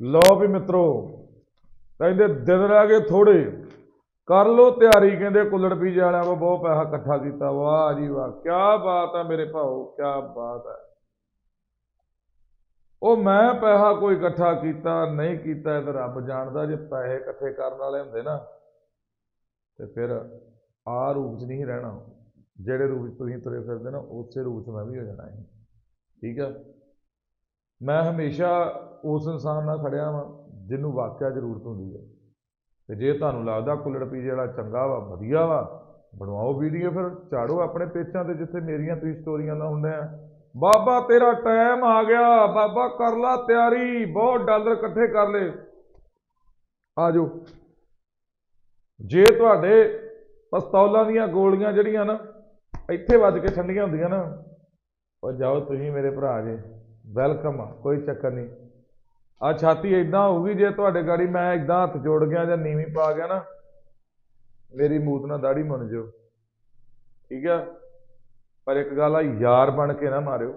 ਲਓ ਵੀ ਮਿੱਤਰੋ, ਕਹਿੰਦੇ ਦਿਨ ਰਹਿ ਗਏ ਥੋੜੇ ਕਰ ਲੋ ਤਿਆਰੀ, ਕਹਿੰਦੇ ਕੁੱਲੜ ਪੀਜੇ ਵਾਲਿਆਂ ਕੋ ਬਹੁਤ ਪੈਸਾ ਇਕੱਠਾ ਕੀਤਾ। ਵਾਹ ਜੀ ਵਾਹ ਕੀ ਬਾਤ ਹੈ ਮੇਰੇ ਭਾਓ ਕੀ ਬਾਤ ਹੈ। ਉਹ ਮੈਂ ਪੈਸਾ ਕੋਈ ਇਕੱਠਾ ਕੀਤਾ, ਨਹੀਂ ਕੀਤਾ, ਇਹ ਤਾਂ ਰੱਬ ਜਾਣਦਾ, ਜੇ ਪੈਸੇ ਇਕੱਠੇ ਕਰਨ ਵਾਲੇ ਹੁੰਦੇ ਨਾ, ਤੇ ਫਿਰ ਆ ਰੂਪ 'ਚ ਨਹੀਂ ਰਹਿਣਾ। ਜਿਹੜੇ ਰੂਪ 'ਚ ਤੁਸੀਂ ਤੁਰੇ ਫਿਰਦੇ ਨਾ, ਉਸੇ ਰੂਪ 'ਚ ਮੈਂ ਵੀ ਹੋ ਜਾਣਾ ਹੈ ਠੀਕ ਆ? ਮੈਂ ਹਮੇਸ਼ਾ ਉਸ ਇਨਸਾਨ ਨਾਲ ਖੜਿਆ ਵਾਂ ਜਿਹਨੂੰ ਵਾਕਿਆ ਜ਼ਰੂਰਤ ਹੁੰਦੀ ਹੈ। ਤੇ ਜੇ ਤੁਹਾਨੂੰ ਲੱਗਦਾ ਕੁੱਲੜ ਪੀਜੇ ਵਾਲਾ ਚੰਗਾ ਵਾ, ਵਧੀਆ ਵਾ, ਬਣਵਾਓ ਵੀਡੀਓ ਫਿਰ, ਝਾੜੋ ਆਪਣੇ ਪੇਚਾਂ ਤੇ ਜਿੱਥੇ ਮੇਰੀਆਂ ਤੁਸੀਂ ਸਟੋਰੀਆਂ ਲਾਉਂਦੇ ਹੁੰਦੇ ਆ। ਬਾਬਾ ਤੇਰਾ ਟਾਈਮ ਆ ਗਿਆ, ਬਾਬਾ ਕਰ ਲਾ ਤਿਆਰੀ, ਬਹੁਤ ਡਾਲਰ ਇਕੱਠੇ ਕਰ ਲੈ ਆ ਜਾਓ ਜੇ ਤੁਹਾਡੇ ਪਸਤੌਲਾਂ ਦੀਆਂ ਗੋਲੀਆਂ ਜਿਹੜੀਆਂ ਨਾ, ਇੱਥੇ ਵੱਜ ਕੇ ਠੰਡੀਆਂ ਹੁੰਦੀਆਂ ਨਾ, ਉਹ ਜਾਓ ਤੁਸੀਂ ਮੇਰੇ ਭਰਾ ਜੇ। ਵੈਲਕਮ ਆ, ਕੋਈ ਚੱਕਰ ਨਹੀਂ। ਆ ਛਾਤੀ ਇਦਾਂ ਹੋਊਗੀ ਜੇ ਤੁਹਾਡੇ ਗਾੜੀ ਮੈਂ ਇਦਾਂ ਹੱਥ ਜੋੜ ਗਿਆ ਜਾਂ ਨੀਵੀਂ ਪਾ ਗਿਆ ਨਾ, ਮੇਰੀ ਮੂਤ ਨਾਲ ਦਾੜੀ ਮੰਨ ਜਿਓ। ਠੀਕ ਆ? ਪਰ ਇੱਕ ਗੱਲ ਆ, ਯਾਰ ਬਣ ਕੇ ਨਾ ਮਾਰਿਓ।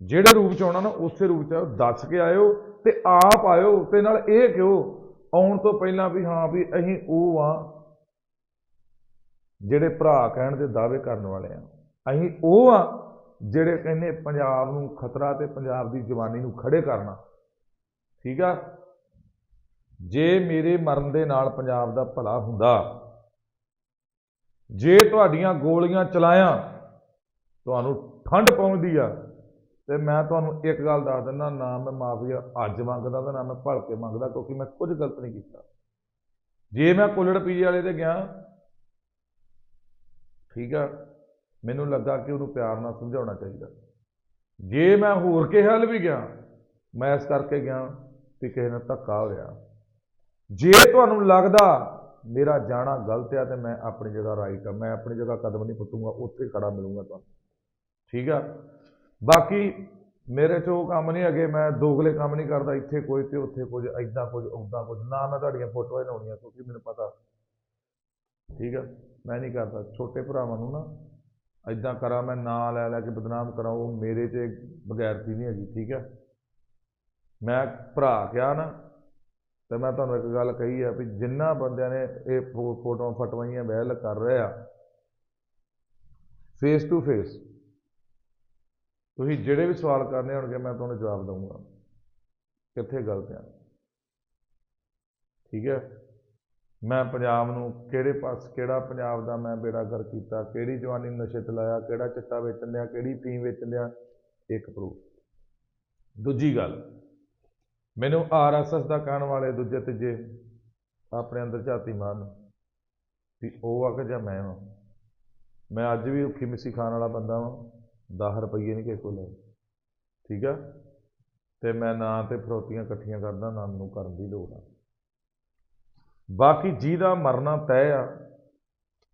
ਜਿਹੜੇ ਰੂਪ ਚ ਆਉਣਾ ਨਾ, ਉਸੇ ਰੂਪ ਚ ਆਇਓ, ਦੱਸ ਕੇ ਆਇਓ ਤੇ ਆਪ ਆਇਓ ਤੇ ਨਾਲ ਇਹ ਕਿਉ? ਆਉਣ ਤੋਂ ਪਹਿਲਾਂ ਵੀ ਹਾਂ ਵੀ ਅਸੀਂ ਉਹ ਆ ਜਿਹੜੇ ਭਰਾ ਕਹਿਣ ਦੇ ਦਾਅਵੇ ਕਰਨ ਵਾਲੇ ਆ। ਅਸੀਂ ਉਹ ਆ ਜਿਹੜੇ ਕਹਿੰਦੇ ਪੰਜਾਬ ਨੂੰ ਖਤਰਾ ਤੇ ਪੰਜਾਬ ਦੀ ਜਵਾਨੀ ਨੂੰ ਖੜੇ ਕਰਨਾ। ਠੀਕ ਆ? ਜੇ ਮੇਰੇ ਮਰਨ ਦੇ ਨਾਲ ਪੰਜਾਬ ਦਾ ਭਲਾ ਹੁੰਦਾ, ਜੇ ਤੁਹਾਡੀਆਂ ਗੋਲੀਆਂ ਚਲਾਇਆ, ਤੁਹਾਨੂੰ ਠੰਡ ਪਹੁੰਚਦੀ ਆ, ਤੇ ਮੈਂ ਤੁਹਾਨੂੰ ਇੱਕ ਗੱਲ ਦੱਸ ਦਿੰਦਾ, ਨਾ ਮੈਂ ਮਾਫੀਆ ਅੱਜ ਮੰਗਦਾ ਤੇ ਨਾ ਮੈਂ ਭਲ ਕੇ ਮੰਗਦਾ, ਕਿਉਂਕਿ ਮੈਂ ਕੁਝ ਗਲਤ ਨਹੀਂ ਕੀਤਾ। ਜੇ ਮੈਂ ਕੁੱਲੜ ਪੀਜੇ ਵਾਲੇ ਤੇ ਗਿਆ, ਠੀਕ ਆ ਮੈਨੂੰ ਲੱਗਾ ਕਿ ਉਹਨੂੰ ਪਿਆਰ ਨਾਲ ਸਮਝਾਉਣਾ ਚਾਹੀਦਾ। ਜੇ ਮੈਂ ਹੋਰ ਕਿਸੇ ਹੱਲ ਵੀ ਗਿਆ, ਮੈਂ ਇਸ ਕਰਕੇ ਗਿਆ ਕਿ ਕਿਸੇ ਨਾਲ ਧੱਕਾ ਹੋ ਰਿਹਾ। ਜੇ ਤੁਹਾਨੂੰ ਲੱਗਦਾ ਮੇਰਾ ਜਾਣਾ ਗਲਤ ਆ ਤੇ ਮੈਂ ਆਪਣੀ ਜਗ੍ਹਾ ਰਾਈਟ ਆ, ਮੈਂ ਆਪਣੀ ਜਗ੍ਹਾ ਕਦਮ ਨਹੀਂ ਪੁੱਟੂਗਾ, ਉੱਥੇ ਖੜਾ ਮਿਲੂੰਗਾ ਤੁਹਾਨੂੰ। ਠੀਕ ਆ? ਬਾਕੀ ਮੇਰੇ 'ਚ ਉਹ ਕੰਮ ਨਹੀਂ ਹੈਗੇ, ਮੈਂ ਦੋਗਲੇ ਕੰਮ ਨਹੀਂ ਕਰਦਾ, ਇੱਥੇ ਕੋਈ ਤੇ ਉੱਥੇ ਕੁਝ ਐਦਾਂ ਕੁਝ ਉੱਦਾਂ ਕੁਝ। ਨਾ ਮੈਂ ਤੁਹਾਡੀਆਂ ਫੋਟੋਆਂ ਲਾਉਣੀਆਂ ਕਿਉਂਕਿ ਮੈਨੂੰ ਪਤਾ। ਠੀਕ ਆ? ਮੈਂ ਨਹੀਂ ਕਰਦਾ। ਛੋਟੇ ਭਰਾਵਾਂ ਨੂੰ ਨਾ ਇੱਦਾਂ ਕਰਾਂ, ਮੈਂ ਨਾਂ ਲੈ ਲੈ ਕੇ ਬਦਨਾਮ ਕਰਾਂ, ਉਹ ਮੇਰੇ 'ਚ ਬਗੈਰਤੀ ਨਹੀਂ ਹੈਗੀ, ਠੀਕ ਹੈ? ਮੈਂ ਭਰਾ ਕਿਹਾ ਨਾ, ਤੇ ਮੈਂ ਤੁਹਾਨੂੰ ਇੱਕ ਗੱਲ ਕਹੀ ਆ ਵੀ ਜਿੰਨਾ ਬੰਦਿਆਂ ਨੇ ਇਹ ਫੋ- ਫੋਟੋਆਂ ਫਟਵਾਈਆਂ ਵਹਿਲ ਕਰ ਰਹੇ ਆ ਫੇਸ ਟੂ ਫੇਸ ਤੁਸੀਂ ਜਿਹੜੇ ਵੀ ਸਵਾਲ ਕਰਨੇ ਹੋਣਗੇ, ਮੈਂ ਤੁਹਾਨੂੰ ਜਵਾਬ ਦਊਂਗਾ, ਕਿੱਥੇ ਗਲਤ ਆ? ਠੀਕ ਹੈ? ਮੈਂ ਪੰਜਾਬ ਨੂੰ ਕਿਹੜੇ ਪਾਸ, ਕਿਹੜਾ ਪੰਜਾਬ ਦਾ ਮੈਂ ਬੇੜਾ ਗਰ ਕੀਤਾ, ਕਿਹੜੀ ਜਵਾਨੀ ਨਸ਼ੇ 'ਚ ਲਾਇਆ, ਕਿਹੜਾ ਚਿੱਟਾ ਵੇਚਣ ਲਿਆ ਕਿਹੜੀ ਫੀਮ ਵੇਚਣ ਲਿਆ ਇੱਕ ਪ੍ਰੂਫ ਦੂਜੀ ਗੱਲ, ਮੈਨੂੰ ਆਰਐਸਐਸ ਦਾ ਕਹਿਣ ਵਾਲੇ ਦੂਜੇ ਤੀਜੇ ਆਪਣੇ ਅੰਦਰ ਝਾਤੀ ਮਾਰਨ ਵੀ ਉਹ ਆ ਕਿ ਜਾਂ ਮੈਂ ਵਾਂ। ਮੈਂ ਅੱਜ ਵੀ ਔਖੀ ਮਿੱਸੀ ਖਾਣ ਵਾਲਾ ਬੰਦਾ ਵਾਂ 10 ਰੁਪਈਏ ਨਹੀਂ ਕਿਸੇ ਕੋਲ ਲਏ ਠੀਕ ਆ? ਤੇ ਮੈਂ ਨਾ ਤੇ ਫਰੋਤੀਆਂ ਇਕੱਠੀਆਂ ਕਰਦਾ, ਨਾ ਮੈਨੂੰ ਕਰਨ ਦੀ ਲੋੜ ਆ। ਬਾਕੀ ਜਿਹਦਾ ਮਰਨਾ ਤੈਅ ਆ,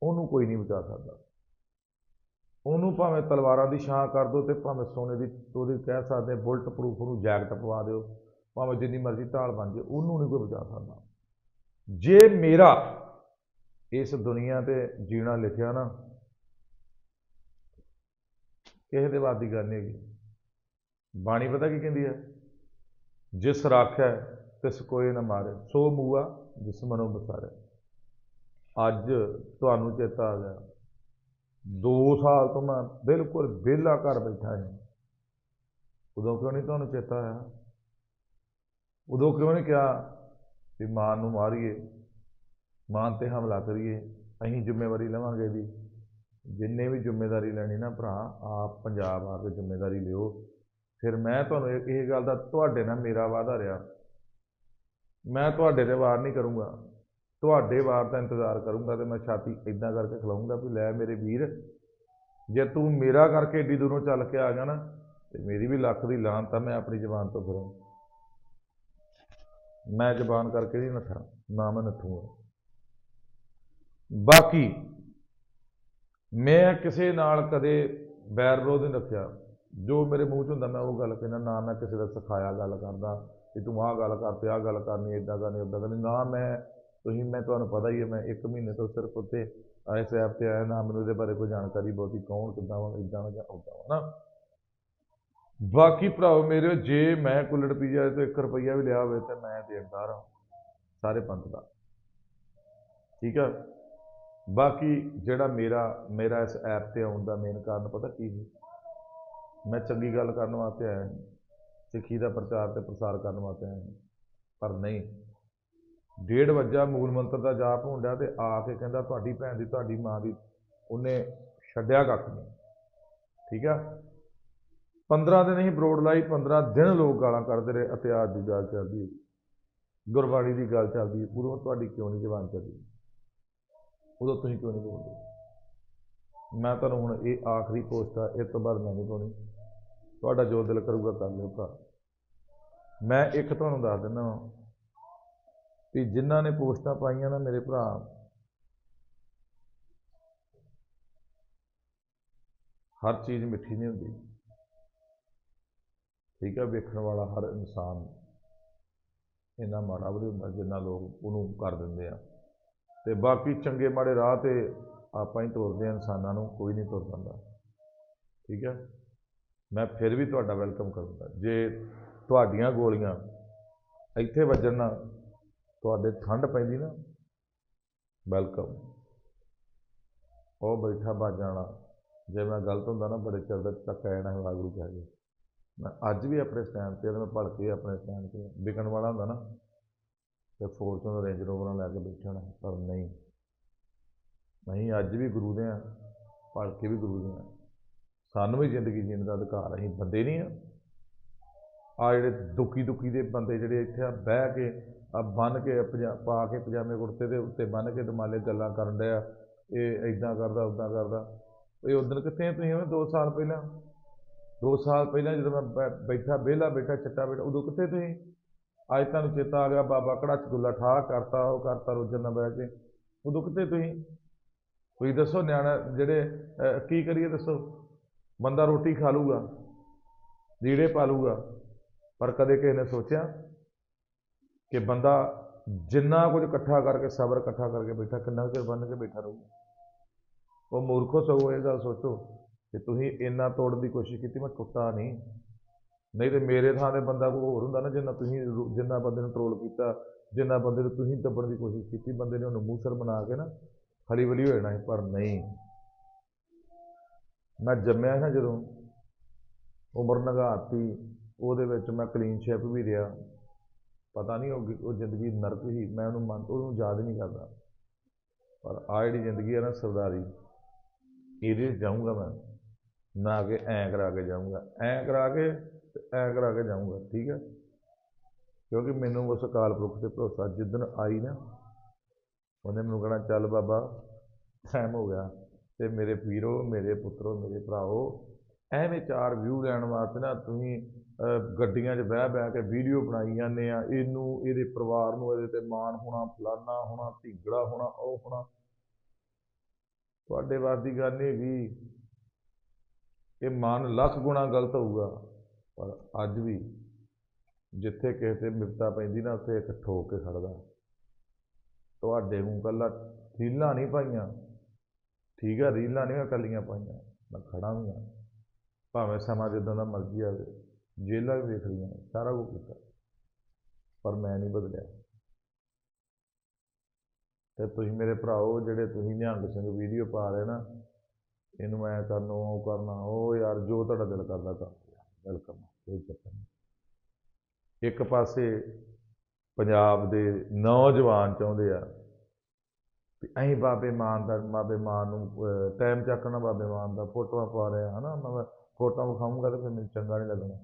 ਉਹਨੂੰ ਕੋਈ ਨਹੀਂ ਬਚਾ ਸਕਦਾ। ਉਹਨੂੰ ਭਾਵੇਂ ਤਲਵਾਰਾਂ ਦੀ ਛਾਂ ਕਰ ਦਿਓ ਤੇ ਭਾਵੇਂ ਸੋਨੇ ਦੀ ਉਹਦੀ ਕਹਿ ਸਕਦੇ ਬੁਲਟ ਪ੍ਰੂਫ ਉਹਨੂੰ ਜੈਕਟ ਪਵਾ ਦਿਓ, ਭਾਵੇਂ ਜਿੰਨੀ ਮਰਜ਼ੀ ਢਾਲ ਬਣ ਜੇ ਉਹਨੂੰ ਨਹੀਂ ਕੋਈ ਬਚਾ ਸਕਦਾ। ਜੇ ਮੇਰਾ ਇਸ ਦੁਨੀਆ ਤੇ ਜੀਣਾ ਲਿਖਿਆ ਨਾ, ਕਿਸੇ ਦੇ ਬਾਤ ਦੀ ਗੱਲ ਨਹੀਂ ਹੈਗੀ। ਬਾਣੀ ਪਤਾ ਕੀ ਕਹਿੰਦੀ ਹੈ ਜਿਸ ਰਾਖੈ ਤਿਸ ਕੋਈ ਨਾ ਮਾਰੇ। ਸੋ ਮੂਆ ਜਿਸ ਮਨੋਂ ਬਸਾਰੇ ਅੱਜ ਤੁਹਾਨੂੰ ਚੇਤਾ ਆ ਗਿਆ। 2 ਸਾਲ ਤੋਂ ਮੈਂ ਬਿਲਕੁਲ ਵਿਹਲਾ ਘਰ ਬੈਠਾ ਹਾਂ ਉਦੋਂ ਕਿਉਂ ਨਹੀਂ ਤੁਹਾਨੂੰ ਚੇਤਾ ਆਇਆ? ਉਦੋਂ ਕਿਉਂ ਨਹੀਂ ਕਿਹਾ ਵੀ ਮਾਂ ਨੂੰ ਮਾਰੀਏ? ਮਾਂ ਤੇ ਹਮਲਾ ਕਰੀਏ। ਅਸੀਂ ਜ਼ਿੰਮੇਵਾਰੀ ਲਵਾਂਗੇ ਵੀ। ਜਿੰਨੇ ਵੀ ਜ਼ਿੰਮੇਵਾਰੀ ਲੈਣੀ ਨਾ ਭਰਾ, ਆਪ ਪੰਜਾਬ ਆ ਕੇ ਜ਼ਿੰਮੇਵਾਰੀ ਲਿਓ। ਫਿਰ ਮੈਂ ਤੁਹਾਨੂੰ ਇਹ ਗੱਲ ਦਾ ਤੁਹਾਡੇ ਨਾਲ ਮੇਰਾ ਵਾਅਦਾ ਰਿਹਾ। ਮੈਂ ਤੁਹਾਡੇ ਤੇ ਵਾਰ ਨਹੀਂ ਕਰੂੰਗਾ। ਤੁਹਾਡੇ ਵਾਰ ਦਾ ਇੰਤਜ਼ਾਰ ਕਰੂੰਗਾ ਤੇ ਮੈਂ ਛਾਤੀ ਇਦਾਂ ਕਰਕੇ ਖਿਲਾਉਂਗਾ ਵੀ ਲੈ ਮੇਰੇ ਵੀਰ, ਜੇ ਤੂੰ ਮੇਰਾ ਕਰਕੇ ਏਡੀ ਦੂਰੋਂ ਚੱਲ ਕੇ ਆ ਗਿਆ ਨਾ, ਤੇ ਮੇਰੀ ਵੀ ਲੱਖ ਦੀ ਲਾਨ ਤਾਂ ਮੈਂ ਆਪਣੀ ਜ਼ਬਾਨ ਤੋਂ ਫਿਰਾਂ। ਮੈਂ ਜ਼ਬਾਨ ਕਰਕੇ ਨਹੀਂ ਨੱਥਾਂ ਨਾ ਮੈਂ ਨੱਠੂਗਾ। ਬਾਕੀ ਮੈਂ ਕਿਸੇ ਨਾਲ ਕਦੇ ਬੈਰ ਵਿਰੋਧ ਨਹੀਂ ਰੱਖਿਆ। ਜੋ ਮੇਰੇ ਮੂੰਹ 'ਚ ਹੁੰਦਾ, ਮੈਂ ਉਹ ਗੱਲ ਕਹਿੰਦਾ, ਨਾ ਮੈਂ ਕਿਸੇ ਦਾ ਸਿਖਾਇਆ ਗੱਲ ਕਰਦਾ। ਕਿ ਤੂੰ ਆਹ ਗੱਲ ਕਰ ਤੇ ਆਹ ਗੱਲ ਕਰਨੀ ਇੱਦਾਂ ਕਰਨੀ ਉੱਦਾਂ ਕਰਨੀ। ਨਾ ਮੈਂ, ਤੁਸੀਂ, ਮੈਂ ਤੁਹਾਨੂੰ ਪਤਾ ਹੀ ਹੈ, ਮੈਂ ਇੱਕ ਮਹੀਨੇ ਤੋਂ ਸਿਰਫ ਉੱਥੇ ਇਸ ਐਪ ਤੇ ਆਇਆ, ਨਾ ਮੈਨੂੰ ਇਹਦੇ ਬਾਰੇ ਕੋਈ ਜਾਣਕਾਰੀ ਬਹੁਤੀ ਕੌਣ, ਕਿੱਦਾਂ ਵਾ ਇੱਦਾਂ ਵਾ ਜਾਂ ਉੱਦਾਂ ਵਾ, ਨਾ। ਬਾਕੀ ਭਰਾਓ ਮੇਰੇ, ਜੇ ਮੈਂ ਕੁੱਲੜ ਪੀਜਾ ਤੋਂ 1 ਰੁਪਈਆ ਵੀ ਲਿਆ ਹੋਵੇ ਤਾਂ ਮੈਂ ਦੇਣਦਾਰ ਹਾਂ ਸਾਰੇ ਪੰਥ ਦਾ। ਠੀਕ ਆ? ਬਾਕੀ ਜਿਹੜਾ ਮੇਰਾ ਮੇਰਾ ਇਸ ਐਪ ਤੇ ਆਉਣ ਦਾ ਮੇਨ ਕਾਰਨ ਪਤਾ ਕੀ ਸੀ? ਮੈਂ ਚੰਗੀ ਗੱਲ ਕਰਨ ਵਾਸਤੇ ਆਇਆ ਸਿੱਖੀ ਦਾ ਪ੍ਰਚਾਰ ਤੇ ਪ੍ਰਸਾਰ ਕਰਨ ਵਾਸਤੇ ਆਇਆ ਨਹੀਂ ਪਰ ਨਹੀਂ। ਡੇਢ ਵਜਾ ਮੂਲ ਮੰਤਰ ਦਾ ਜਾਪ ਹੁੰਦਾ ਤੇ ਆ ਕੇ ਕਹਿੰਦਾ ਤੁਹਾਡੀ ਭੈਣ ਦੀ ਤੁਹਾਡੀ ਮਾਂ ਦੀ ਉਹਨੇ ਛੱਡਿਆ ਕੱਖ ਨਹੀਂ। ਠੀਕ ਆ? 15 ਦਿਨ ਹੀ ਬਰੋਡ ਲਾਈ 15 ਦਿਨ ਲੋਕ ਗਾਲਾਂ ਕੱਢਦੇ ਰਹੇ ਇਤਿਹਾਸ ਦੀ ਗੱਲ ਚੱਲਦੀ ਹੋਈ ਗੁਰਬਾਣੀ ਦੀ ਗੱਲ ਚੱਲਦੀ ਹੋਈ, ਉਦੋਂ ਤੁਹਾਡੀ ਕਿਉਂ ਨਹੀਂ ਜ਼ਬਾਨ ਚੱਲਦੀ ਉਦੋਂ ਤੁਸੀਂ ਕਿਉਂ ਨਹੀਂ ਬੋਲਦੇ? ਮੈਂ ਤੁਹਾਨੂੰ ਹੁਣ ਇਹ ਆਖਰੀ ਪੋਸਟ ਆ ਇਸ ਤੋਂ ਬਾਅਦ ਮੈਂ ਨਹੀਂ ਪਾਉਣੀ ਤੁਹਾਡਾ ਜੋ ਦਿਲ ਕਰੂਗਾ ਕਰ ਲਿਓ ਭਰਾ। ਮੈਂ ਇੱਕ ਤੁਹਾਨੂੰ ਦੱਸ ਦਿੰਦਾ ਵਾਂ ਵੀ ਜਿਨ੍ਹਾਂ ਨੇ ਪੋਸਟਾਂ ਪਾਈਆਂ ਨਾ ਮੇਰੇ ਭਰਾ, ਹਰ ਚੀਜ਼ ਮਿੱਠੀ ਨਹੀਂ ਹੁੰਦੀ। ਠੀਕ ਹੈ ਵੇਖਣ ਵਾਲਾ ਹਰ ਇਨਸਾਨ ਇੰਨਾ ਮਾੜਾ ਵੀ ਹੁੰਦਾ ਜਿੰਨਾ ਲੋਕ ਉਹਨੂੰ ਕਰ ਦਿੰਦੇ ਆ। ਤੇ ਬਾਕੀ ਚੰਗੇ ਮਾੜੇ ਰਾਹ ਤੇ ਆਪਾਂ ਹੀ ਤੁਰਦੇ ਆ ਇਨਸਾਨਾਂ ਨੂੰ, ਕੋਈ ਨਹੀਂ ਤੁਰ ਪਾਉਂਦਾ। ਠੀਕ ਹੈ ਮੈਂ ਫਿਰ ਵੀ ਤੁਹਾਡਾ ਵੈਲਕਮ ਕਰੂੰਗਾ। ਜੇ ਤੁਹਾਡੀਆਂ ਗੋਲੀਆਂ ਇੱਥੇ ਵੱਜਣ ਨਾਲ ਤੁਹਾਡੇ ਠੰਡ ਪੈਂਦੀ ਨਾ, ਵੈਲਕਮ। ਉਹ ਬੈਠਾ ਬਾਜਾਂ ਵਾਲਾ, ਜੇ ਮੈਂ ਗਲਤ ਹੁੰਦਾ ਨਾ, ਬੜੇ ਚਿਰ ਦਾ ਤੱਕ ਜਾਣਾ ਹੈ ਵਾਗਰੂ ਕਹਿ ਕੇ ਮੈਂ ਅੱਜ ਵੀ ਆਪਣੇ ਸਟੈਂਡ ਤੇ ਮੈਂ ਭੜ ਕੇ ਆਪਣੇ ਸਟੈਂਡ ਤੇ ਵਿਕਣ ਵਾਲਾ ਹੁੰਦਾ ਨਾ, ਤੇ ਫੋਰਚੂਨਰ ਰੇਂਜ ਰੋਵਰਾਂ ਲੈ ਕੇ ਬੈਠਾ ਨਾ ਪਰ ਨਹੀਂ। ਨਹੀਂ ਅੱਜ ਵੀ ਗੁਰੂ ਦੇ ਆ ਕੇ ਵੀ ਗੁਰੂ ਦੇ ਆ। ਸਾਨੂੰ ਵੀ ਜ਼ਿੰਦਗੀ ਜੀਣ ਦਾ ਅਧਿਕਾਰ ਅਸੀਂ ਬੰਦੇ ਨਹੀਂ ਆ। ਆ ਜਿਹੜੇ ਦੁਖੀ ਦੁਖੀ ਦੇ ਬੰਦੇ ਜਿਹੜੇ ਇੱਥੇ ਆ, ਬਹਿ ਕੇ, ਆ ਬੰਨ ਕੇ ਪਜਾ, ਪਾ ਕੇ ਪਜਾਮੇ ਕੁੜਤੇ ਦੇ ਉੱਤੇ ਬੰਨ ਕੇ ਦਮਾਲੇ ਗੱਲਾਂ ਕਰਨ ਡਿਆ, ਇਹ ਇਦਾਂ ਕਰਦਾ ਉਦਾਂ ਕਰਦਾ। ਇਹ ਉਦੋਂ ਕਿੱਥੇ ਤੁਸੀਂ? ਤੁਸੀਂ 2 ਸਾਲ ਪਹਿਲਾਂ। 2 ਸਾਲ ਪਹਿਲਾਂ ਜਦੋਂ ਮੈਂ ਬੈ- ਬੈਠਾ, ਵਿਹਲਾ ਬੈਠਾ, ਚੱਟਾ ਬੈਠਾ, ਉਦੋਂ ਕਿੱਥੇ ਤੁਸੀਂ? ਅੱਜ ਤੁਹਾਨੂੰ ਚੇਤਾ ਆ ਗਿਆ, ਬਾਬਾ ਕੜਾਚ ਗੁੱਲਾ ਠਾ ਕਰਤਾ, ਉਹ ਕਰਤਾ ਰੋਜਨ ਨਾਲ ਬਹਿ ਕੇ। ਉਦੋਂ ਕਿੱਥੇ ਤੁਸੀਂ? ਤੁਸੀਂ ਦੱਸੋ ਨਿਆਣਾ ਜਿਹੜੇ ਕੀ ਕਰੀਏ ਦੱਸੋ? ਬੰਦਾ ਰੋਟੀ ਖਾ ਲੂਗਾ, ਲੀੜੇ ਪਾ ਲੂਗਾ, ਪਰ ਕਦੇ ਕਿਸੇ ਨੇ ਸੋਚਿਆ ਕਿ ਬੰਦਾ ਜਿੰਨਾ ਕੁਝ ਇਕੱਠਾ ਕਰਕੇ, ਸਬਰ ਇਕੱਠਾ ਕਰਕੇ ਬੈਠਾ, ਕਿੰਨਾ ਕੁ ਚਿਰ ਬੰਨ ਕੇ ਬੈਠਾ ਰਹੂਗਾ? ਉਹ ਮੂਰਖੋ ਸਗੋਂ ਇਹ ਗੱਲ ਸੋਚੋ ਕਿ ਤੁਸੀਂ ਇੰਨਾ ਤੋੜਨ ਦੀ ਕੋਸ਼ਿਸ਼ ਕੀਤੀ, ਮੈਂ ਟੁੱਟਾ ਨਹੀਂ। ਨਹੀਂ ਤੇ ਮੇਰੇ ਥਾਂ ਤੇ ਬੰਦਾ ਕੋਈ ਹੋਰ ਹੁੰਦਾ ਨਾ, ਜਿੰਨਾ ਤੁਸੀਂ ਰੋ- ਜਿੰਨਾ ਬੰਦੇ ਨੂੰ ਟਰੋਲ ਕੀਤਾ, ਜਿੰਨਾ ਬੰਦੇ ਨੂੰ ਤੁਸੀਂ ਦੱਬਣ ਦੀ ਕੋਸ਼ਿਸ਼ ਕੀਤੀ, ਬੰਦੇ ਨੇ ਉਹਨੂੰ ਮੂਸਰ ਬਣਾ ਕੇ ਨਾ ਹਲੀ ਵਲੀ ਹੋ ਜਾਣਾ ਸੀ, ਪਰ ਨਹੀਂ। ਮੈਂ ਜੰਮਿਆ ਸੀ ਨਾ ਜਦੋਂ, ਉਮਰ ਨਗਾਤੀ, ਉਹਦੇ ਵਿੱਚ ਮੈਂ ਕਲੀਨ ਸ਼ੇਪ ਵੀ ਰਿਹਾ। ਪਤਾ ਨਹੀਂ ਉਹ ਉਹ ਜ਼ਿੰਦਗੀ ਨਰਕ ਸੀ, ਮੈਂ ਉਹਨੂੰ ਮਨ, ਉਹਨੂੰ ਯਾਦ ਨਹੀਂ ਕਰਦਾ। ਪਰ ਆ ਜਿਹੜੀ ਜ਼ਿੰਦਗੀ ਹੈ ਨਾ ਸਰਦਾਰੀ, ਇਹਦੇ 'ਚ ਜਾਊਂਗਾ ਮੈਂ। ਨਾ ਕਿ ਐਂ ਕਰਾ ਕੇ ਜਾਊਂਗਾ। ਐਂ ਕਰਾ ਕੇ ਤੇ ਐਂ ਕਰਾ ਕੇ ਜਾਊਂਗਾ, ਠੀਕ ਹੈ ਕਿਉਂਕਿ ਮੈਨੂੰ ਉਸ ਅਕਾਲ ਪੁਰਖ ਤੇ ਭਰੋਸਾ, ਜਿੱਦਣ ਆਈ ਨਾ, ਉਹਨੇ ਮੈਨੂੰ ਕਹਿਣਾ, ਚੱਲ ਬਾਬਾ ਟਾਈਮ ਹੋ ਗਿਆ। ਤੇ ਮੇਰੇ ਵੀਰੋ, ਮੇਰੇ ਪੁੱਤਰੋ, ਮੇਰੇ ਭਰਾਓ, ਐਵੇਂ ਚਾਰ ਵਿਊ ਲੈਣ ਵਾਸਤੇ ਨਾ ਤੁਸੀਂ ਗੱਡੀਆਂ 'ਚ ਬਹਿ ਬਹਿ ਕੇ ਵੀਡੀਓ ਬਣਾਈ ਜਾਂਦੇ ਆ। ਇਹਨੂੰ, ਇਹਦੇ ਪਰਿਵਾਰ ਨੂੰ, ਇਹਦੇ ਤੇ ਮਾਣ ਹੋਣਾ, ਫਲਾਨਾ ਹੋਣਾ ਢੀਂਗੜਾ ਹੋਣਾ, ਉਹ ਹੋਣਾ। ਤੁਹਾਡੇ ਵੱਸ ਦੀ ਗੱਲ ਨਹੀਂ ਵੀ, ਇਹ ਮਨ ਲੱਖ ਗੁਣਾ ਗਲਤ ਹੋਊਗਾ, ਪਰ ਅੱਜ ਵੀ ਜਿੱਥੇ ਕਿਸੇ ਤੇ ਮਿਫਤਾ ਪੈਂਦੀ ਨਾ, ਉੱਥੇ ਇੱਕ ਠੋਕ ਕੇ ਖੜਦਾ ਤੁਹਾਡੇ ਨੂੰ ਕੱਲਾ ਰੀਲਾਂ ਨਹੀਂ ਪਾਈਆਂ। ਠੀਕ ਆ, ਰੀਲਾਂ ਨਹੀਂ ਮੈਂ ਕੱਲੀਆਂ ਪਾਈਆਂ, ਮੈਂ ਖੜਾ ਵੀ ਹਾਂ। ਭਾਵੇਂ ਸਮਾਂ ਜਿੱਦਾਂ ਦਾ ਮਰਜ਼ੀ ਆਵੇ ਜੇਲਾਂ ਵੀ ਵੇਖ ਲਈਆਂ, ਸਾਰਾ ਕੁਝ ਕੀਤਾ। ਪਰ ਮੈਂ ਨਹੀਂ ਬਦਲਿਆ। ਤੇ ਤੁਸੀਂ ਮੇਰੇ ਭਰਾਓ, ਜਿਹੜੇ ਤੁਸੀਂ ਨਿਹੰਗ ਸਿੰਘ ਵੀਡੀਓ ਪਾ ਰਹੇ ਨਾ, ਇਹਨੂੰ ਮੈਂ ਕਰਨਾ, ਉਹ ਕਰਨਾ, ਉਹ ਯਾਰ ਜੋ ਤੁਹਾਡਾ ਦਿਲ ਕਰਦਾ ਕਰ ਵੈਲਕਮ, ਕੋਈ ਚੱਕਰ ਨਹੀਂ ਇੱਕ ਪਾਸੇ ਪੰਜਾਬ ਦੇ ਨੌਜਵਾਨ ਚਾਹੁੰਦੇ ਆ ਵੀ ਅਸੀਂ ਬਾਬੇ ਮਾਨ ਦਾ, ਬਾਬੇ ਮਾਨ ਨੂੰ ਟਾਈਮ ਚੱਕਣਾ ਬਾਬੇ ਮਾਨ ਦਾ, ਫੋਟੋਆਂ ਪਾ ਰਿਹਾ ਆ ਹਨਾ? ਮੈਂ ਫੋਟੋਆਂ ਵਿਖਾਊਂਗਾ ਤਾਂ ਫਿਰ ਮੈਨੂੰ ਚੰਗਾ ਨਹੀਂ ਲੱਗਣਾ।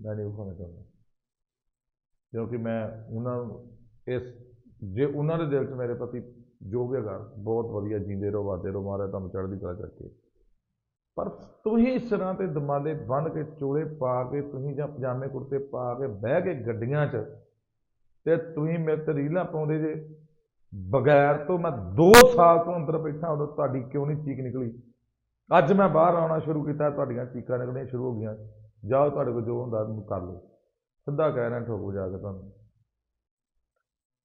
ਮੈਂ ਨਹੀਂ ਵਿਖਾਉਣਾ ਚਾਹੁੰਦਾ। ਕਿਉਂਕਿ ਮੈਂ ਉਹਨਾਂ ਇਸ, ਜੇ ਉਹਨਾਂ ਦੇ ਦਿਲ 'ਚ ਮੇਰੇ ਪ੍ਰਤੀ ਜੋ ਵੀ ਹੈਗਾ, ਬਹੁਤ ਵਧੀਆ ਜੀਂਦੇ ਰਹੋ, ਵਾਦੇ ਰਹੋ, ਮਹਾਰਾਜ ਤੁਹਾਨੂੰ ਚੜ੍ਹਦੀ ਕਲਾ ਕਰਕੇ ਪਰ ਤੁਸੀਂ ਇਸ ਤਰ੍ਹਾਂ ਤੇ ਦਮਾਲੇ ਬੰਨ੍ਹ ਕੇ ਚੋਲੇ ਪਾ ਕੇ, ਤੁਸੀਂ ਜਾਂ ਪਜਾਮੇ ਕੁੜਤੇ ਪਾ ਕੇ ਬਹਿ ਕੇ ਗੱਡੀਆਂ 'ਚ, ਤੇ ਤੁਸੀਂ ਮੇਰੇ ਤੇ ਰੀਲਾਂ ਪਾਉਂਦੇ ਜੇ ਬਗੈਰ ਤੋਂ ਮੈਂ 2 ਸਾਲ ਤੋਂ ਅੰਦਰ ਬੈਠਾ, ਉਦੋਂ ਤੁਹਾਡੀ ਕਿਉਂ ਨਹੀਂ ਚੀਕ ਨਿਕਲੀ? ਅੱਜ ਮੈਂ ਬਾਹਰ ਆਉਣਾ ਸ਼ੁਰੂ ਕੀਤਾ, ਤੁਹਾਡੀਆਂ ਚੀਕਾਂ ਨਿਕਲਣੀਆਂ ਸ਼ੁਰੂ ਹੋ ਗਈਆਂ। ਜਾਓ ਤੁਹਾਡੇ ਕੋਲ ਜੋ ਹੁੰਦਾ ਕਰ ਲਓ। ਸਿੱਧਾ ਕਹਿ ਰਿਹਾ ਠੋਕੋ ਜਾ ਕੇ ਤੁਹਾਨੂੰ।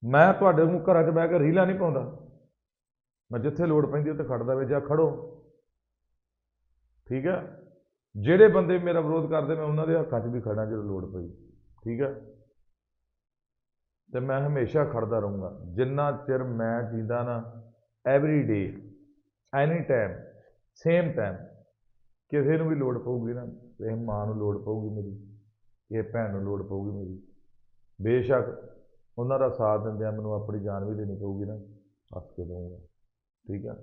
ਮੈਂ ਤੁਹਾਡੇ ਨੂੰ ਘਰਾਂ 'ਚ ਬਹਿ ਕੇ ਰੀਲਾ ਨਹੀਂ ਪਾਉਂਦਾ। ਮੈਂ ਜਿੱਥੇ ਲੋੜ ਪੈਂਦੀ ਉੱਥੇ ਖੜਦਾ ਵੇ, ਜਾਂ ਖੜੋ। ਠੀਕ ਹੈ ਜਿਹੜੇ ਬੰਦੇ ਮੇਰਾ ਵਿਰੋਧ ਕਰਦੇ, ਮੈਂ ਉਹਨਾਂ ਦੇ ਹੱਕਾਂ 'ਚ ਵੀ ਖੜਾ ਜਦੋਂ ਲੋੜ ਪਈ। ਠੀਕ ਹੈ ਤੇ ਮੈਂ ਹਮੇਸ਼ਾ ਖੜਦਾ ਰਹੂੰਗਾ। ਜਿੰਨਾ ਚਿਰ ਮੈਂ ਜੀਂਦਾ ਨਾ every day any time same time ਕਿਸੇ ਨੂੰ ਵੀ ਲੋੜ ਪਊਗੀ ਨਾ, ਕਿਸੇ ਮਾਂ ਨੂੰ ਲੋੜ ਪਊਗੀ ਮੇਰੀ, ਕਿਸੇ ਭੈਣ ਨੂੰ ਲੋੜ ਪਊਗੀ ਮੇਰੀ, ਬੇਸ਼ੱਕ ਉਹਨਾਂ ਦਾ ਸਾਥ ਦਿੰਦਿਆਂ ਮੈਨੂੰ ਆਪਣੀ ਜਾਨ ਵੀ ਦੇਣੀ ਪਊਗੀ ਨਾ, ਹੱਸ ਕੇ ਦਊਂਗਾ। ਠੀਕ ਆ?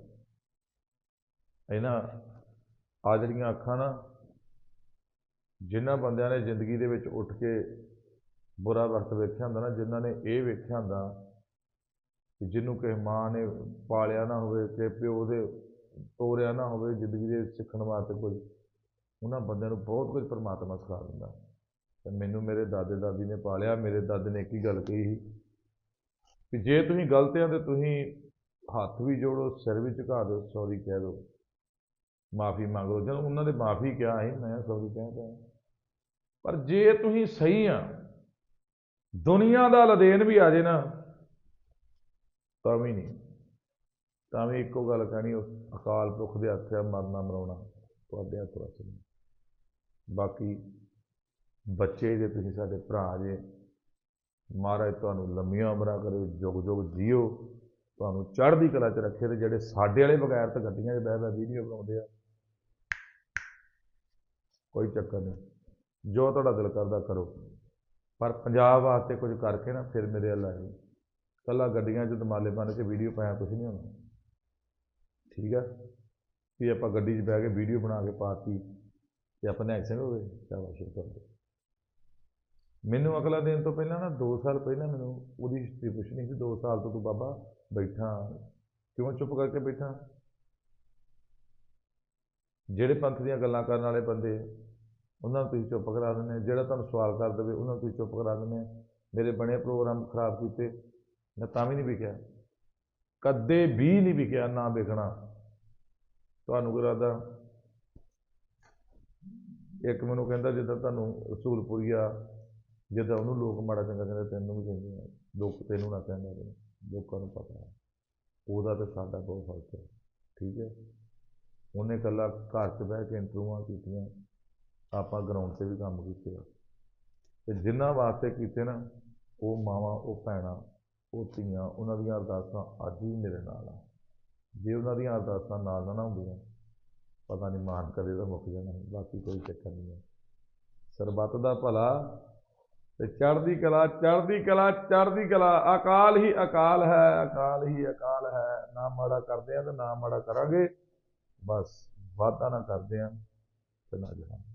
ਇਹਨਾਂ ਆ ਜਿਹੜੀਆਂ ਅੱਖਾਂ ਨਾ ਜਿਨ੍ਹਾਂ ਬੰਦਿਆਂ ਨੇ ਜ਼ਿੰਦਗੀ ਦੇ ਵਿੱਚ ਉੱਠ ਕੇ ਬੁਰਾ ਵਕਤ ਵੇਖਿਆ ਹੁੰਦਾ ਨਾ, ਜਿਨ੍ਹਾਂ ਨੇ ਇਹ ਵੇਖਿਆ ਹੁੰਦਾ ਕਿ ਜਿਹਨੂੰ ਕਿਸੇ ਮਾਂ ਨੇ ਪਾਲਿਆ ਨਾ ਹੋਵੇ, ਕਿਸੇ ਪਿਓ ਦੇ ਤੋਰਿਆ ਨਾ ਹੋਵੇ ਜ਼ਿੰਦਗੀ ਦੇ ਸਿੱਖਣ ਵਾਸਤੇ ਕੁਝ, ਉਹਨਾਂ ਬੰਦਿਆਂ ਨੂੰ ਬਹੁਤ ਕੁਝ ਪਰਮਾਤਮਾ ਸਿਖਾ ਦਿੰਦਾ। ਤੇ ਮੈਨੂੰ ਮੇਰੇ ਦਾਦੇ ਦਾਦੀ ਨੇ ਪਾਲਿਆ, ਮੇਰੇ ਦਾਦੇ ਨੇ ਇੱਕ ਹੀ ਗੱਲ ਕਹੀ ਸੀ ਕਿ ਜੇ ਤੁਸੀਂ ਗਲਤ ਆ ਤੇ ਤੁਸੀਂ ਹੱਥ ਵੀ ਜੋੜੋ, ਸਿਰ ਵੀ ਝੁਕਾ ਦਿਓ, ਸੌਰੀ ਕਹਿ ਦਿਓ, ਮਾਫੀ ਮੰਗ ਲਓ। ਜਦੋਂ ਉਹਨਾਂ ਦੇ ਮਾਫੀ ਕਿਹਾ ਸੀ, ਮੈਂ ਸੌਰੀ ਕਹਿ ਪਿਆ ਪਰ ਜੇ ਤੁਸੀਂ ਸਹੀ ਆ ਦੁਨੀਆ ਦਾ ਲਦੇਨ ਵੀ ਆ ਜੇ ਨਾ, ਤਾਂ ਵੀ ਨਹੀਂ। ਤਾਂ ਵੀ ਇੱਕੋ ਗੱਲ ਕਹਿਣੀ, ਉਹ ਅਕਾਲ ਪੁਰਖ ਦੇ ਹੱਥ ਆ, ਮਰਨਾ ਮਰਾਉਣਾ, ਤੁਹਾਡੇ ਹੱਥ ਵਿੱਚ ਨਹੀਂ। ਬਾਕੀ ਬੱਚੇ ਜੇ ਤੁਸੀਂ ਸਾਡੇ ਭਰਾ ਜੇ, ਮਹਾਰਾਜ ਤੁਹਾਨੂੰ ਲੰਮੀਆਂ ਉਮਰਾਂ ਕਰੇ ਜੁਗ ਜੁਗ ਜੀਓ, ਤੁਹਾਨੂੰ ਚੜ੍ਹਦੀ ਕਲਾ 'ਚ ਰੱਖੇ ਤੇ ਜਿਹੜੇ ਸਾਡੇ ਵਾਲੇ ਬਗੈਰ ਤਾਂ ਗੱਡੀਆਂ 'ਚ ਬਹਿ ਬਹਿ ਵੀਡੀਓ ਬਣਾਉਂਦੇ ਆ, ਕੋਈ ਚੱਕਰ ਨਹੀਂ। ਜੋ ਤੁਹਾਡਾ ਦਿਲ ਕਰਦਾ ਕਰੋ। ਪਰ ਪੰਜਾਬ ਵਾਸਤੇ ਕੁਝ ਕਰਕੇ ਨਾ ਫਿਰ ਮੇਰੇ ਵੱਲ ਆਇਓ। ਕੱਲਾ ਗੱਡੀਆਂ 'ਚ ਦਮਾਲੇ ਬਣ ਕੇ ਵੀਡੀਓ ਪਾਇਆ ਕੁਝ ਨਹੀਂ ਹੋਣਾ ਠੀਕ ਆ? ਵੀ ਆਪਾਂ ਗੱਡੀ 'ਚ ਬਹਿ ਕੇ ਵੀਡੀਓ ਬਣਾ ਕੇ ਪਾਤੀ ਤੇ ਆਪਣੇ ਐਕਸੀਡੈਂਟ ਹੋ ਗਏ। ਸ਼ਾਬਾਸ਼ ਕਰ ਦਿਓ ਮੈਨੂੰ ਅਗਲਾ ਦਿਨ ਤੋਂ ਪਹਿਲਾਂ ਨਾ 2 ਸਾਲ ਪਹਿਲਾਂ ਮੈਨੂੰ ਉਹਦੀ ਹਿਸਟਰੀ ਪੁੱਛਣੀ ਸੀ 2 ਸਾਲ ਤੋਂ ਤੂੰ ਬਾਬਾ ਬੈਠਾ। ਕਿਉਂ ਚੁੱਪ ਕਰਕੇ ਬੈਠਾ? ਜਿਹੜੇ ਪੰਥ ਦੀਆਂ ਗੱਲਾਂ ਕਰਨ ਵਾਲੇ ਬੰਦੇ ਉਹਨਾਂ ਨੂੰ ਤੁਸੀਂ ਚੁੱਪ ਕਰਾ ਦਿੰਦੇ ਜਿਹੜਾ ਤੁਹਾਨੂੰ ਸਵਾਲ ਕਰ ਦੇਵੇ, ਉਹਨਾਂ ਨੂੰ ਤੁਸੀਂ ਚੁੱਪ ਕਰਾ ਦਿੰਦੇ ਮੇਰੇ ਬਣੇ ਪ੍ਰੋਗਰਾਮ ਖਰਾਬ ਕੀਤੇ, ਮੈਂ ਤਾਂ ਵੀ ਨਹੀਂ ਵਿਕਿਆ। ਕਦੇ ਵੀ ਨਹੀਂ ਵਿਕਿਆ, ਨਾ ਵਿਕਣਾ। ਤੁਹਾਨੂੰ ਕੋਈ ਲੱਗਦਾ ਇੱਕ ਮੈਨੂੰ ਕਹਿੰਦਾ, ਜਿੱਦਾਂ ਤੁਹਾਨੂੰ ਰਸੂਲਪੁਰੀਆ ਜਿੱਦਾਂ ਉਹਨੂੰ ਲੋਕ ਮਾੜਾ ਚੰਗਾ ਕਹਿੰਦੇ, ਤੈਨੂੰ ਵੀ ਕਹਿੰਦੇ ਆ। ਲੋਕ ਤੈਨੂੰ ਨਾ ਕਹਿੰਦੇ ਲੋਕਾਂ ਨੂੰ ਪਤਾ ਹੈ ਉਹਦਾ ਤੇ ਸਾਡਾ ਬਹੁਤ ਫ਼ਰਕ ਹੈ ਠੀਕ ਹੈ ਉਹਨੇ ਇਕੱਲਾ ਘਰ 'ਚ ਬਹਿ ਕੇ ਇੰਟਰਵਿਊਆਂ ਕੀਤੀਆਂ। ਆਪਾਂ ਗਰਾਊਂਡ 'ਤੇ ਵੀ ਕੰਮ ਕੀਤੇ ਆ। ਅਤੇ ਜਿਨ੍ਹਾਂ ਵਾਸਤੇ ਕੀਤੇ ਨਾ, ਉਹ ਮਾਵਾਂ, ਉਹ ਭੈਣਾਂ, ਉਹ ਧੀਆਂ, ਉਹਨਾਂ ਦੀਆਂ ਅਰਦਾਸਾਂ ਅੱਜ ਵੀ ਮੇਰੇ ਨਾਲ ਆ। ਜੇ ਉਹਨਾਂ ਦੀਆਂ ਅਰਦਾਸਾਂ ਨਾਲ ਨਾ ਨਾ ਹੁੰਦੀਆਂ, ਪਤਾ ਨਹੀਂ ਮਾਨ ਕਦੇ ਦਾ ਮੁੱਕ ਜਾਣਾ ਬਾਕੀ ਕੋਈ ਚੱਕਰ ਨਹੀਂ ਹੈ ਸਰਬੱਤ ਦਾ ਭਲਾ ਤੇ ਚੜ੍ਹਦੀ ਕਲਾ ਚੜ੍ਹਦੀ ਕਲਾ ਚੜ੍ਹਦੀ ਕਲਾ, ਅਕਾਲ ਹੀ ਅਕਾਲ ਹੈ, ਅਕਾਲ ਹੀ ਅਕਾਲ ਹੈ। ਨਾ ਮਾੜਾ ਕਰਦੇ ਆ ਤੇ ਨਾ ਮਾੜਾ ਕਰਾਂਗੇ। ਬਸ ਵਾਅਦਾ ਨਾ ਕਰਦੇ ਆ ਤੇ ਨਾ ਜਹਾਂ